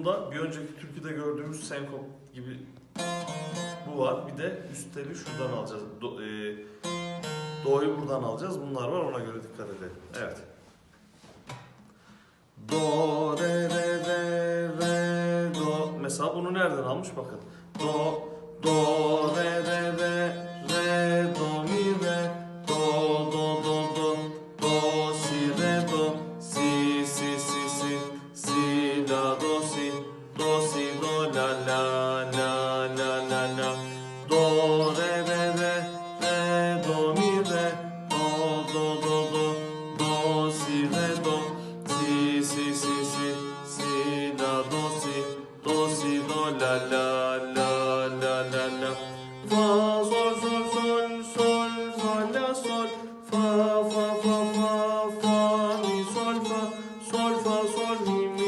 Bunda bir önceki türküde gördüğümüz senkop gibi bu var. Bir de üst teli şuradan alacağız. Do, e, do'yu buradan alacağız. Bunlar var ona göre dikkat edelim. Evet. Do, re, re, re, re, do. Mesela bunu nereden almış bakın. Do, do, re, re, re, re, do, mi, re, do, do, do, do, do, si, re, do, si, si, si, si, si, la, do, si, do la la la la la la. Do re re re re do mi re. Do do do do. Do si re do. Si si si si si la do si. Do si do la la la la la la. Fa sol sol sol sol fa la sol. Fa fa fa fa fa mi sol fa. Sol fa sol mi